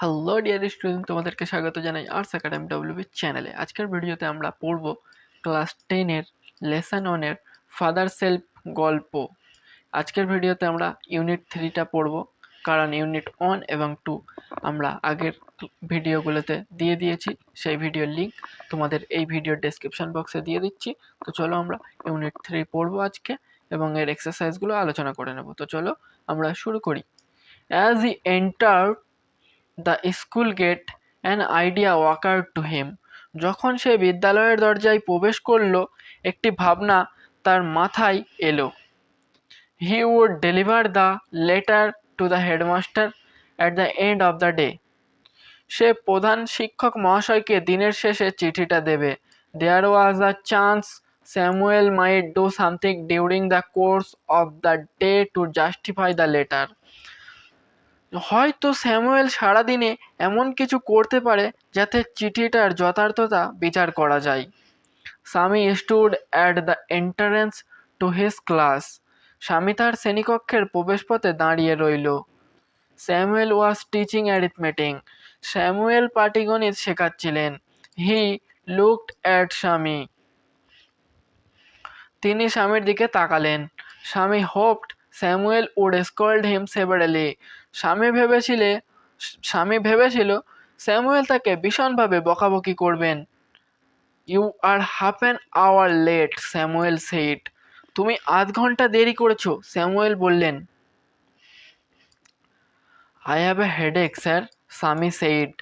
Hello dear student তোমাদেরকে স্বাগত জানাই আর্টস একাডেমি ডব্লিউবি চ্যানেলে আজকের ভিডিওতে আমরা পড়ব ক্লাস টেনের লেসন ওয়ানের ফাদার সেলফ গল্প। আজকের ভিডিওতে আমরা ইউনিট থ্রিটা পড়ব, কারণ ইউনিট ওয়ান এবং টু আমরা আগের ভিডিওগুলোতে দিয়ে দিয়েছি, সেই ভিডিওর লিঙ্ক তোমাদের এই ভিডিওর ডেসক্রিপশন বক্সে দিয়ে দিচ্ছি। তো চলো আমরা ইউনিট থ্রি পড়ব আজকে এবং এর এক্সারসাইজগুলো আলোচনা করে নেব। তো চলো আমরা শুরু করি। As he enter the school gate an idea occurred to him যখন সে বিদ্যালয়ের দরজায় প্রবেশ করল, একটি ভাবনা তার মাথায় এলো। He would deliver the letter to the headmaster at the end of the day সে প্রধান শিক্ষক মহাশয়কে দিনের শেষে চিঠিটা দেবে। There was a chance Samuel might do something during the course of the day to justify the letter হয়তো Samuel সারাদিনে এমন কিছু করতে পারে যাতে চিঠিটার যথার্থতা বিচার করা যায়। Swami stood at the entrance to his class. Swami তার শ্রেণীকক্ষের প্রবেশপথে দাঁড়িয়ে রইল। Samuel was teaching arithmetic. Samuel পাটিগণিত শেখাচ্ছিলেন। He looked at Swami. তিনি স্বামীর দিকে তাকালেন। Swami hoped Samuel would scold him severely. Swami ভেবেছিলে, স্বামী ভেবেছিল স্যামুয়েল তাকে ভীষণভাবে বকাবকি করবেন। You are half an hour late Samuel said তুমি আধ ঘণ্টা দেরি করেছ, স্যামুয়েল বললেন। I have a headache sir Swami said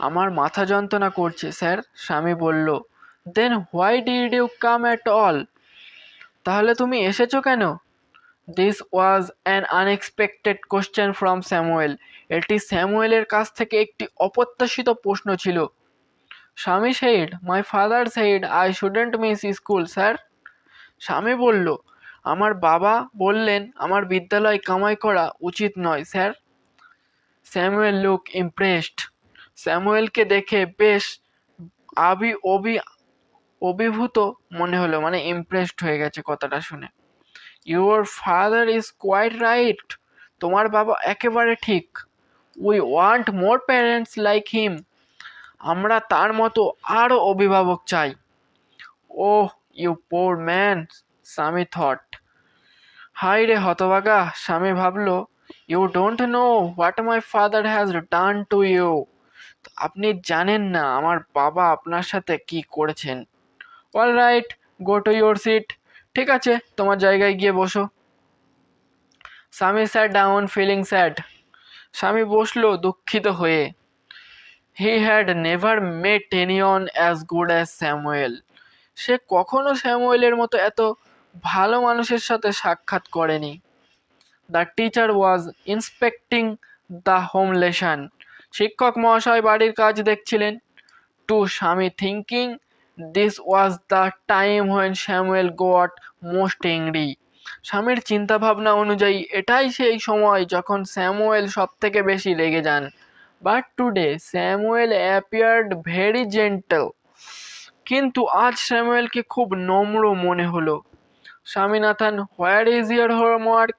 আমার মাথা যন্ত্রণা করছে স্যার স্বামী বলল। Then why did you come at all তাহলে তুমি এসেছ কেন? This was an unexpected question from Samuel এটি স্যামুয়েলের কাছ থেকে একটি অপ্রত্যাশিত প্রশ্ন ছিল। Swami said my father said I shouldn't miss school sir Swami বলল, আমার বাবা বললেন আমার বিদ্যালয় কামাই করা উচিত নয় স্যার স্যামুয়েল লুক ইমপ্রেসড স্যামুয়েলকে দেখে বেশ আবি অবি অভিভূত মনে হলো মানে ইমপ্রেসড হয়ে গেছে কথাটা শুনে। Your father is quite right তোমার বাবা একেবারে ঠিক। We want more parents like him আমরা তার মতো আরও অভিভাবক চাই। ওহ you poor man Swami thought. High রে হতবাগা, স্বামী ভাবল you don't know what my father has done to you আপনি জানেন না, আমার বাবা আপনার সাথে কি করেছেন। All right go to your seat ঠিক আছে, তোমার জায়গায় গিয়ে বসো। স্বামী স্যার ডাউন ফিলিং স্যাড স্বামী বসল দুঃখিত হয়ে। He had never met anyone as good as Samuel সে কখনো স্যামুয়েলের মতো এত ভালো মানুষের সাথে সাক্ষাৎ করেনি। The teacher was inspecting the home lesson শিক্ষক মহাশয় বাড়ির কাজ দেখছিলেন। To Swami thinking this was the time when Samuel got most angry স্বামীর চিন্তাভাবনা অনুযায়ী এটাই সেই সময় যখন স্যামুয়েল সব থেকে বেশি রেগে যান। But today Samuel appeared very gentle কিন্তু আজ স্যামুয়েলকে খুব নম্র মনে হলো। Swaminathan where is your homework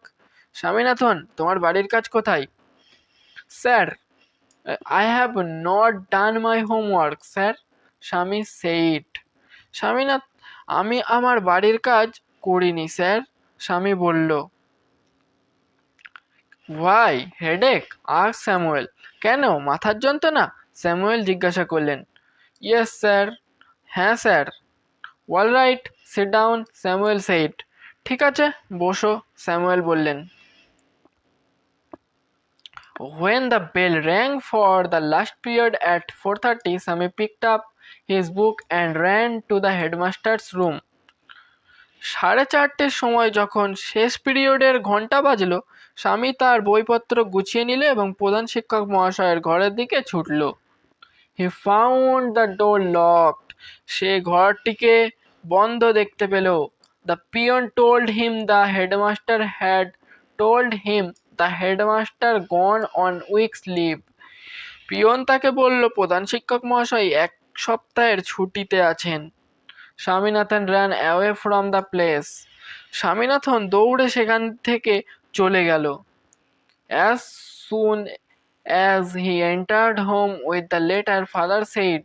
Swaminathan, তোমার বাড়ির কাজ কোথায়? Sir I have not done my homework sir Swami said Swaminath আমি আমার বাড়ির কাজ করিনি, স্যার, স্বামী বলল। ওয়াই হেডেক আর স্যামুয়েল কেন? মাথার যন্ত্রণা? স্যামুয়েল জিজ্ঞাসা করলেন। ইয়েস স্যার হ্যাঁ sir. All right sit down Samuel said ঠিক আছে, বসো স্যামুয়েল বললেন। When the bell rang for the last period at 4:30, Sami picked up his book and ran to the headmaster's room. সাড়ে চারটের সময় যখন শেষ পিরিয়ডের ঘণ্টা বাজলো স্বামী তার বইপত্র গুছিয়ে নিল এবং প্রধান শিক্ষক মহাশয়ের ঘরের দিকে ছুটল। He found the door locked সে ঘরটিকে বন্ধ দেখতে পেল। The peon told him the headmaster had told him the headmaster gone on weeks leave peon তাকে বলল প্রধান শিক্ষক মহাশয় এক সপ্তাহের ছুটিতে আছেন। Swaminathan ran away from the place Swaminathan দৌড়ে সেখান থেকে চলে গেল। As soon As he entered home with the letter, father said,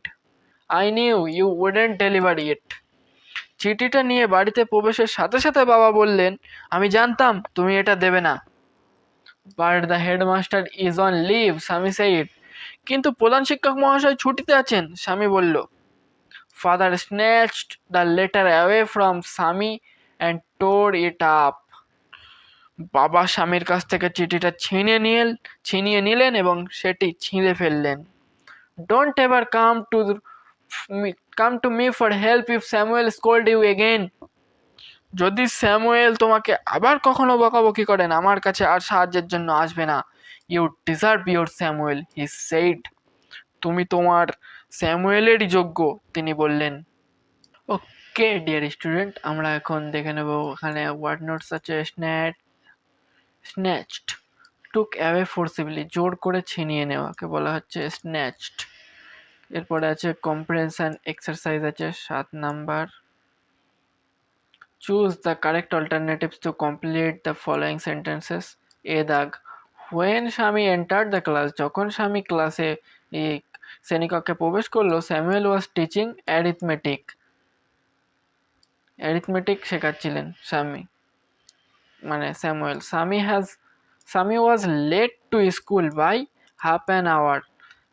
I knew you wouldn't deliver it. চিঠিটা নিয়ে বাড়িতে প্রবেশের সাথে সাথে বাবা বললেন আমি জানতাম তুমি এটা দেবে না। But the headmaster is on leave স্বামী সেইড কিন্তু প্রধান শিক্ষক মহাশয় ছুটিতে আছেন, স্বামী বলল। Father snatched the letter away from Swami and tore it up বাবা স্বামীর কাছ থেকে চিঠিটা ছিনিয়ে নিয়ে, ছিনিয়ে নিলেন এবং সেটি ছিঁড়ে ফেললেন। Don't ever come to come to me for help if Samuel scold you again যদি স্যামুয়েল তোমাকে আবার কখনো বকাবকি করেন আমার কাছে আর সাহায্যের জন্য আসবে না। You deserve your Samuel he said তুমি তোমার স্যামুয়েলেরই যোগ্য, তিনি বললেন। ওকে ডিয়ার স্টুডেন্ট আমরা এখন দেখে নেব ওখানে ওয়ার্ড নোটস আছে স্ন্যাট স্ন্যাচড টুক অ্যাওয়ে ফোর্সিবলি জোর করে ছিনিয়ে নেওয়াকে বলা হচ্ছে স্ন্যাচড এরপরে আছে কম্প্রেনশন এক্সারসাইজ আছে, সাত number. Choose the correct alternatives to complete the following sentences A দাগ হোয়েন স্বামী এন্টার দ্য ক্লাস যখন স্বামী ক্লাসে শ্রেণীকক্ষে প্রবেশ করল Samuel was teaching arithmetic arithmetic শেখাচ্ছিলেন Swami মানে Samuel Swami has Swami was late to school by half an hour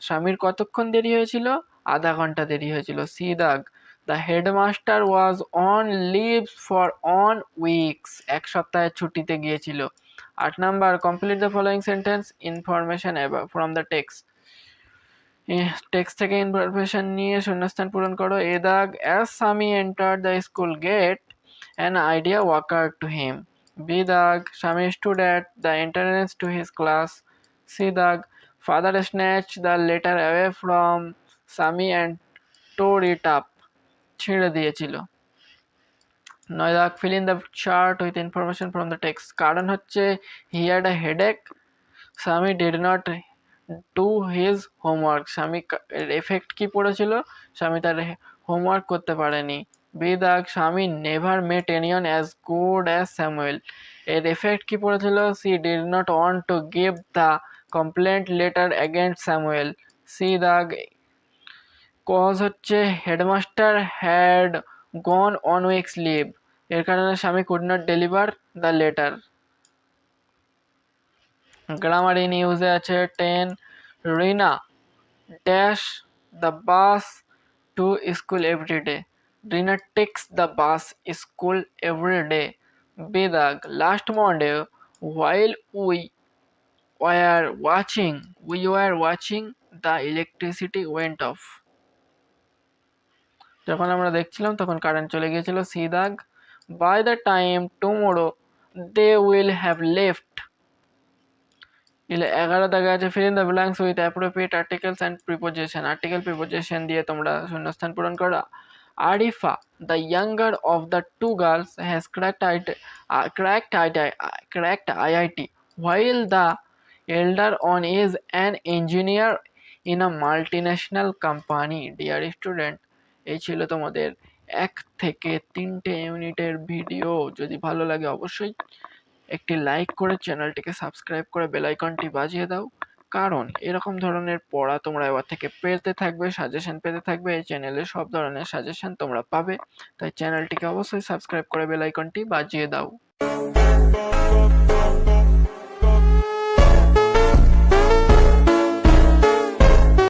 স্বামীর কতক্ষণ দেরি হয়েছিল? আধা ঘণ্টা দেরি হয়েছিল। সি দাগ the headmaster was on leaves for on weeks এক সপ্তাহের ছুটিতে গিয়েছিল। আট number complete the following sentence information from the text text থেকে ইনফরমেশন নিয়ে শূন্যস্থান পূরণ করো। এ দাগ as Swami enter the school gate an idea occurred to him B দাগ, Swami stood at the entrance to his class C দাগ father snatch the letter away from Swami and tore it up ছিঁড়ে দিয়েছিল। নয় দাগ fill in the chart with information from the text কারণ হচ্ছে he had a headache Swami did not do his homework Swami effect কি পড়েছিল? স্বামী তার homework করতে পারেনি। বি দাগ Swami never met anyone as good as Samuel এর effect কি পড়েছিল? C did not want to give the complaint letter against Samuel C দাগ কজ হচ্ছে headmaster had gone on weeks leave এর কারণে Swami could not deliver the letter grammar in ইউজে আছে ten Rina dash the bus to school every day Rina takes the bus school every day বেদাগ last Monday while we were watching, we were watching the electricity went off যখন আমরা দেখছিলাম, তখন current চলে গিয়েছিল C দাগ by the time tomorrow they will have left এগারো দাগে আছে fill in the blanks with appropriate articles and preposition article preposition দিয়ে তোমরা শূন্যস্থান পূরণ করো। Arifa the younger of the two girls has cracked I cracked I cracked IIT while the elder one is an engineer in a multinational company dear student এই ছিল তোমাদের এক থেকে তিনটে ইউনিটের ভিডিও। যদি ভালো লাগে অবশ্যই একটি লাইক করে চ্যানেলটিকে সাবস্ক্রাইব করে বেলাইকনটি বাজিয়ে দাও। কারণ এরকম ধরনের পড়া তোমরা এবার থেকে পেতে থাকবে সাজেশন পেতে থাকবে, এই চ্যানেলে সব ধরনের সাজেশন তোমরা পাবে। তাই চ্যানেলটিকে অবশ্যই সাবস্ক্রাইব করে বেলাইকনটি বাজিয়ে দাও।